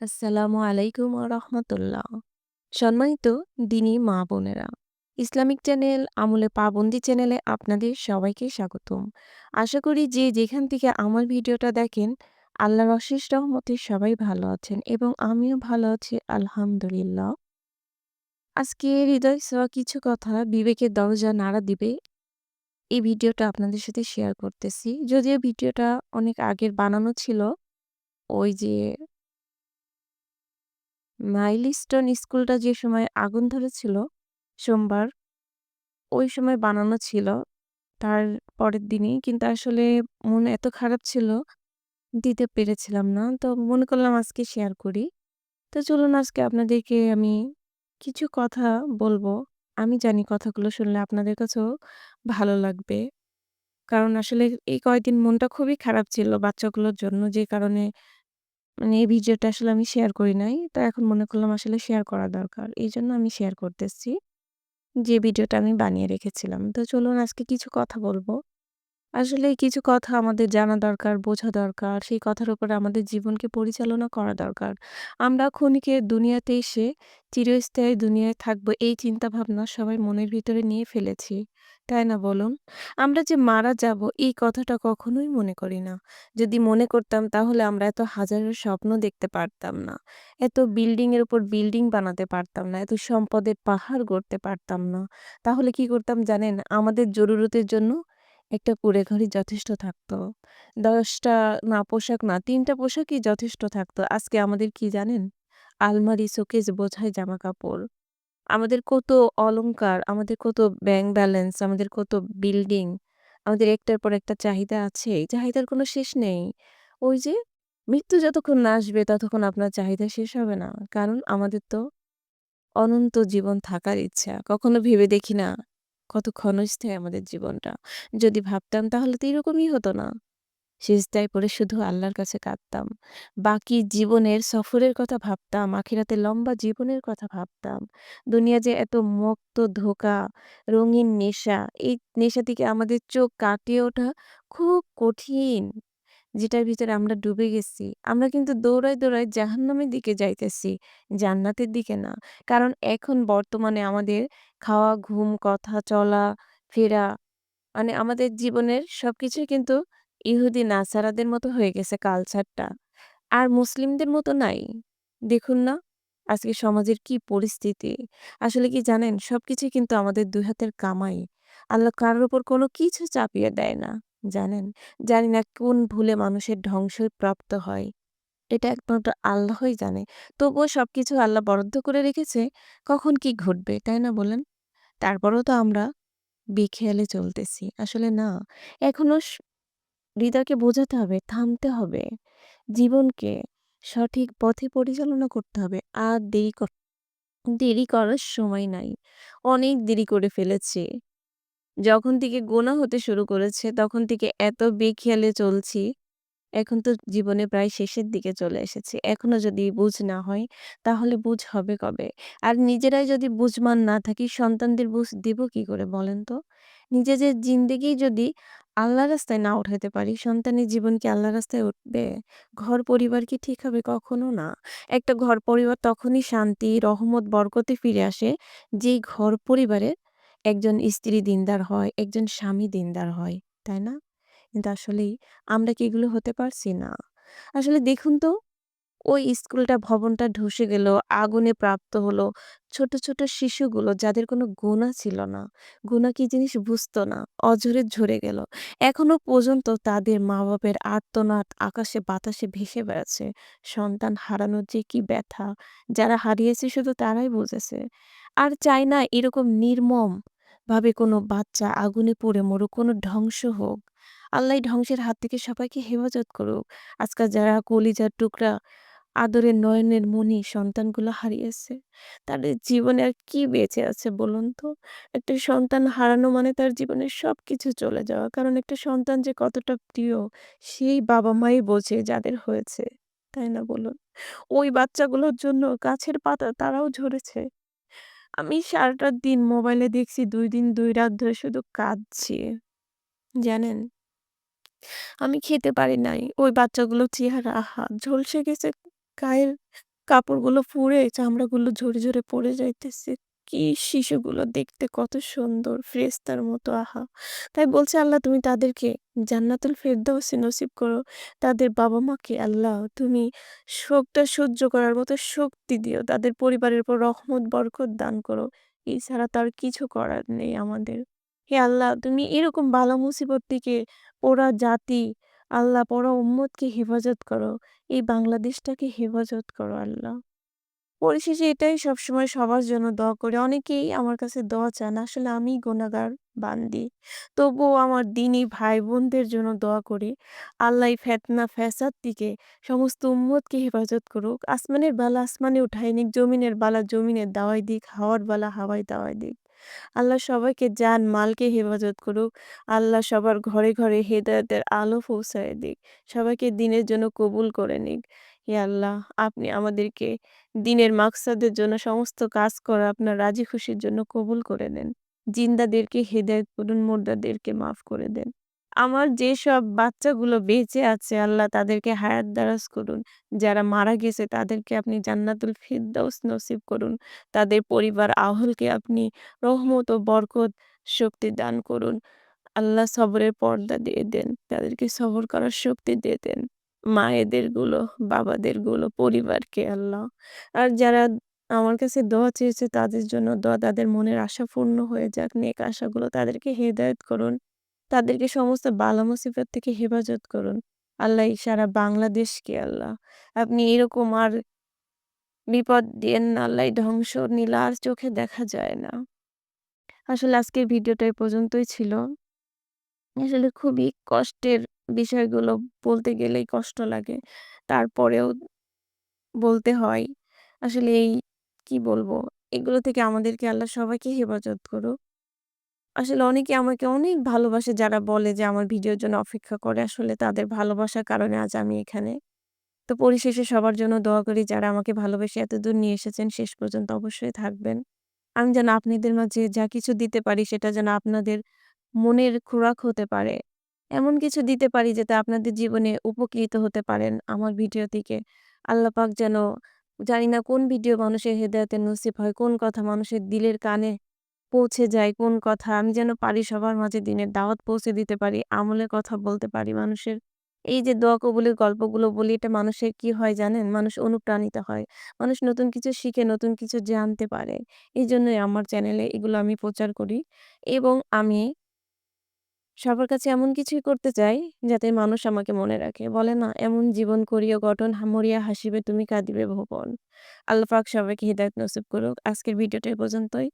আসসালামু আলাইকুম রাহমাতুল্লাহ। সম্মানিত দিনী মা-বোনেরা, ইসলামিক চ্যানেল আমলে পাবন্দি চ্যানেলে আপনাদের সবাইকে স্বাগতম। আশা করি যে যেখান থেকে আমার ভিডিওটা দেখেন, আল্লাহর অশেষ রহমতে সবাই ভালো আছেন এবং আমিও ভালো আছি আলহামদুলিল্লাহ। আজকে হৃদয় ছোঁয়া কিছু কথা বিবেকের দরজা নাড়া দিবে। এই ভিডিওটা আপনাদের সাথে শেয়ার করতেছি। যদিও ভিডিওটা অনেক আগের বানানো ছিল। ওই যে মাইলস্টোন স্কুলটা যে সময় আগুন ধরেছিল সোমবার, ওই সময় বানানো ছিল। তার পরের দিনই। কিন্তু আসলে মন এত খারাপ ছিল, দিতে পেরেছিলাম না। তো মনে করলাম আজকে শেয়ার করি। তো চলুন আজকে আপনাদেরকে আমি কিছু কথা বলব। আমি জানি কথাগুলো শুনলে আপনাদের কাছেও ভালো লাগবে। কারণ আসলে এই কয়েকদিন মনটা খুবই খারাপ ছিল বাচ্চাগুলোর জন্য। যে কারণে মানে এই ভিডিওটা আসলে আমি শেয়ার করি নাই। তো এখন মনে করলাম আসলে শেয়ার করা দরকার। এই জন্য আমি শেয়ার করতেছি। যে ভিডিওটা আমি বানিয়ে রেখেছিলাম। তো চলুন আজকে কিছু কথা বলব। আসলে কিছু কথা আমাদের জানা দরকার, বোঝা দরকার। সেই কথার উপরে আমাদের জীবনকে পরিচালনা করা দরকার। আমরা ক্ষণিকের দুনিয়াতে এসে চিরস্থায়ী দুনিয়ায় থাকব এই চিন্তাভাবনা সবাই মনের ভিতরে নিয়ে ফেলেছি। তাই না বলুন? আমরা যে মারা যাব এই কথাটা কখনোই মনে করি না। যদি মনে করতাম তাহলে আমরা এত হাজারো স্বপ্ন দেখতে পারতাম না। এত বিল্ডিং এর উপর বিল্ডিং বানাতে পারতাম না। এত সম্পদের পাহাড় গড়তে পারতাম না। তাহলে কি করতাম জানেন? আমাদের জরুরতের জন্য একটা কুঁড়েঘরই যথেষ্ট থাকতো। ১০ টা না পোশাক না ৩ টা পোশাকই যথেষ্ট থাকতো। আজকে আমাদের কি জানেন? আলমারি, শোকেস বোঝাই জামাকাপড়। আমাদের কত অলংকার, আমাদের কত ব্যাংক ব্যালেন্স, আমাদের কত বিল্ডিং, আমাদের একটার পর একটা চাহিদা আছে। চাহিদার কোনো শেষ নেই। ওই যে মৃত্যু যতক্ষণ না আসবে ততক্ষণ আপনার চাহিদা শেষ হবে না। কারণ আমাদের তো অনন্ত জীবন থাকার ইচ্ছা। কখনো ভেবে দেখি না কত ক্ষণস্থায়ী আমাদের জীবনটা। যদি ভাবতাম তাহলে তো এরকমই হতো না। সিজদায় পড়ে শুধু আল্লাহর কাছে কাঁদতাম। বাকি জীবনের সফরের কথা ভাবতাম, আখিরাতের লম্বা জীবনের কথা ভাবতাম। দুনিয়া যে এত মত্ত ধোকা রঙিন নেশা, এই নেশা থেকে আমাদের চোখ কাটিয়ে ওঠা খুব কঠিন। যেটার ভিতরে আমরা ডুবে গেছি। আমরা কিন্তু দৌড়ায়, দৌড়ায় জাহান্নামের দিকে যাইতেছি, জান্নাতের দিকে না। কারণ এখন বর্তমানে আমাদের খাওয়া, ঘুম, কথা, চলা, ফেরা মানে আমাদের জীবনের সবকিছুই কিন্তু ইহুদি নাসারাদের মতো হয়ে গেছে কালচারটা। আর মুসলিমদের মতো নাই। দেখুন না আজকে সমাজের কি পরিস্থিতি। আসলে কি জানেন? সবকিছুই কিন্তু আমাদের ২ হাতের কামাই। আল্লাহ কারোর উপর কোনো কিছু চাপিয়ে দেয় না। জানেন? জানি না কোন ভুলে মানুষের ধ্বংসই প্রাপ্ত হয়। এটা একমাত্র আল্লাহই জানে। তবুও সবকিছু আল্লাহ বরাদ্দ করে রেখেছে কখন কি ঘটবে, তাই না বলেন? তারপরেও তো আমরা বেখেয়ালে চলতেছি। আসলে না, এখনও স হৃদয়কে বোঝাতে হবে, থামতে হবে। জীবনকে সঠিক পথে পরিচালনা করতে হবে। আর দেরি কর দেরি করার সময় নাই। অনেক দেরি করে ফেলেছে যখন থেকে গোনা হতে শুরু করেছে তখন থেকে এত বেখেয়ালে চলছি। এখন তো জীবনে প্রায় শেষের দিকে চলে এসেছি। এখনও যদি বুঝ না হয় তাহলে বুঝ হবে কবে? আর নিজেরাই যদি বুঝবান না থাকি সন্তানদের বুঝ দিব কি করে বলেন তো? নিজেদের জিন্দেগি যদি আল্লাহর রাস্তায় না উঠাতে পারি, সন্তানের জীবন কি আল্লাহর রাস্তায় উঠবে? ঘর পরিবার কি ঠিক হবে? কখনো না। একটা ঘর পরিবার তখনই শান্তি, রহমত, বরকতে ফিরে আসে যেই ঘর পরিবারে একজন স্ত্রী দিনদার হয়, একজন স্বামী দিনদার হয়। তাই না? কিন্তু আসলেই আমরা কি এগুলো হতে পারছি না। আসলে দেখুন তো ওই স্কুলটা ভবনটা ধসে গেল, আগুনে প্রাপ্ত হলো। ছোট, ছোট শিশুগুলো যাদের কোনো গুনাহ ছিল না, গুনাহ কি জিনিস বুঝতো না, অঝরে ঝরে গেল। এখনও পর্যন্ত তাদের মা-বাপের আর্তনাদ আকাশে বাতাসে ভেসে বেড়াচ্ছে। সন্তান হারানোর যে কি ব্যথা, যারা হারিয়েছে শুধু তারাই বুঝেছে। আর চাই না এরকম নির্মম ভাবে কোনো বাচ্চা আগুনে পুড়ে মরুক, কোনো ধ্বংস হোক। আল্লাহ ধ্বংসের হাত থেকে সবাইকে হেফাজত করুক। আজকাল যারা কলিজার টুকরা, আদরের নয়নের মনি সন্তানগুলো হারিয়েছে। তাদের জীবনে আর কি বেঁচে আছে বলুন তো? একটা সন্তান হারানো মানে তার জীবনের সবকিছু চলে যাওয়া। কারণ একটা সন্তান যে কতটা প্রিয়, সেই বাবা-মাই বোঝে যাদের হয়েছে। তাই না বলুন? ওই বাচ্চাগুলোর জন্য গাছের পাতা তারাও ঝরেছে। আমি সারাটা দিন মোবাইলে দেখছি, দুই দিন দুই রাত ধরে শুধু কাঁদছি। জানেন? আমি খেতে পারি নাই। ওই বাচ্চাগুলোর চেহারা আহা! ঝলসে গেছে গায়ের কাপড়গুলো পুড়ে চামড়াগুলো ঝরে, ঝরে পড়ে যাইতেছে। কি শিশুগুলো দেখতে কত সুন্দর ফেরেশতার মতো আহা! তাই বলছি আল্লাহ তুমি তাদেরকে জান্নাতুল ফেরদাউসি নসিব করো। তাদের বাবা-মাকে আল্লাহ তুমি শোকটা সহ্য করার মতো শক্তি দিও। তাদের পরিবারের উপর রহমত বরকত দান করো। এছাড়া তো আর কিছু করার নেই আমাদের। হে আল্লাহ তুমি এরকম বালা মুসিবত থেকে পোড়া জাতি আল্লাহ পোড়া উম্মতকে হেফাজত করো। এই বাংলাদেশটাকে হেফাজত করো আল্লাহ। পরিশেষে এটাই সবসময় সবার জন্য দোয়া করে অনেকেই আমার কাছে দোয়া চান। আসলে আমি গোনাগার বান্দি। তবুও আমার দিনই ভাই-বোনদের জন্য দোয়া করি। আল্লাহ ফেতনা ফ্যাসাদ থেকে সমস্ত উম্মতকে হেফাজত করুক। আসমানের বালা আসমানে উঠায় নিক, জমিনের বালা জমিনে দাওয়াই দিক, হাওয়ার বালা হাওয়ায় দাওয়াই দিক। আল্লাহ সবাইকে জান মালকে হেফাজত করুক। আল্লাহ সবার ঘরে, ঘরে হেদায়তের আলো পৌঁছায় দিক। সবাইকে দিনের জন্য কবুল করে নিক। হে আল্লাহ আপনি আমাদেরকে দিনের মাকসাদের জন্য সমস্ত কাজ করা আপনার রাজি খুশির জন্য কবুল করে নেন। জিন্দাদেরকে হেদায়ত করুন, মোর্দাদেরকে মাফ করে দেন। আমার যেসব বাচ্চাগুলো বেঁচে আছে আল্লাহ তাদেরকে হায়াত দারাজ করুন। যারা মারা গেছে তাদেরকে আপনি জান্নাতুল ফিরদাউস নসিব করুন। তাদের পরিবার আহলকে আপনি রহমত ও বরকত শক্তি দান করুন। আল্লাহ সবরের পর্দা দিয়ে দেন। তাদেরকে সবর করার শক্তি দিয়ে দেন। মায়েদেরগুলো, বাবাদেরগুলো, পরিবারকে আল্লাহ। আর যারা আমার কাছে দোয়া চেয়েছে তাদের জন্য দোয়া, তাদের মনের আশা পূর্ণ হয়ে যাক। নেক আশাগুলো তাদেরকে হেদায়েত করুন। তাদেরকে সমস্ত বালা মুসিবত থেকে হেফাজত করুন। আল্লাহ এই সারা বাংলাদেশকে আল্লাহ আপনি এরকম আর বিপদ দিয়েন আল্লাহ ধ্বংস নীলা আর চোখে দেখা যায় না। আসলে আজকের ভিডিওটা এই পর্যন্তই ছিল। আসলে খুবই কষ্টের বিষয়গুলো বলতে গেলেই কষ্ট লাগে। তারপরেও বলতে হয়। আসলে এই কি বলব? এগুলো থেকে আমাদেরকে আল্লাহ সবাইকে হেফাজত করুক। আসলে অনেকে আমাকে অনেক ভালোবাসে যারা বলে যে আমার ভিডিওর জন্য অপেক্ষা করে। আসলে তাদের ভালোবাসার কারণে আজ আমি এখানে। তো পরিশেষে সবার জন্য দোয়া করি যারা আমাকে ভালোবেসে এতদূর নিয়ে এসেছেন শেষ পর্যন্ত অবশ্যই থাকবেন। আমি যেন আপনাদের মাঝে যা কিছু দিতে পারি সেটা যেন আপনাদের মনের খোরাক হতে পারে। এমন কিছু দিতে পারি যাতে আপনাদের জীবনে উপকৃত হতে পারেন আমার ভিডিও থেকে। আল্লাহ পাক যেন জানি না কোন ভিডিও মানুষের হেদায়েতের নসিব হয়, কোন কথা মানুষের দিলের কানে পৌঁছে যায়, কোন কথা আমি যেন পারি সবার মাঝে দিনের দাওয়াত পৌঁছে দিতে পারি, আমলের কথা বলতে পারি মানুষের। এই যে দোয়া কবুলের গল্পগুলো বলি এটা মানুষের কি হয় জানেন? মানুষ অনুপ্রাণিত হয়। মানুষ নতুন কিছু শিখে, নতুন কিছু জানতে পারে। এই জন্যই আমার চ্যানেলে এগুলো আমি প্রচার করি এবং আমি সবার কাছে এমন কিছুই করতে চাই যাতে মানুষ আমাকে মনে রাখে। বলে না এমন জীবন করিও গঠন হা মরিয়া হাসিবে তুমি কাঁদিবে ভুবন। আল্লাহ পাক সবাইকে হিদায়াত নসিব করুক। আজকের ভিডিওটা পর্যন্তই।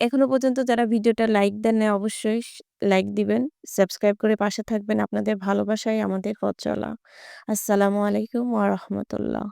এখনও পর্যন্ত যারা ভিডিওটা লাইক দেন না অবশ্যই লাইক দিবেন, সাবস্ক্রাইব করে পাশে থাকবেন। আপনাদের ভালোবাসাই আমাদের পথ চলা। আসসালামু আলাইকুম ওয়া রাহমাতুল্লাহ।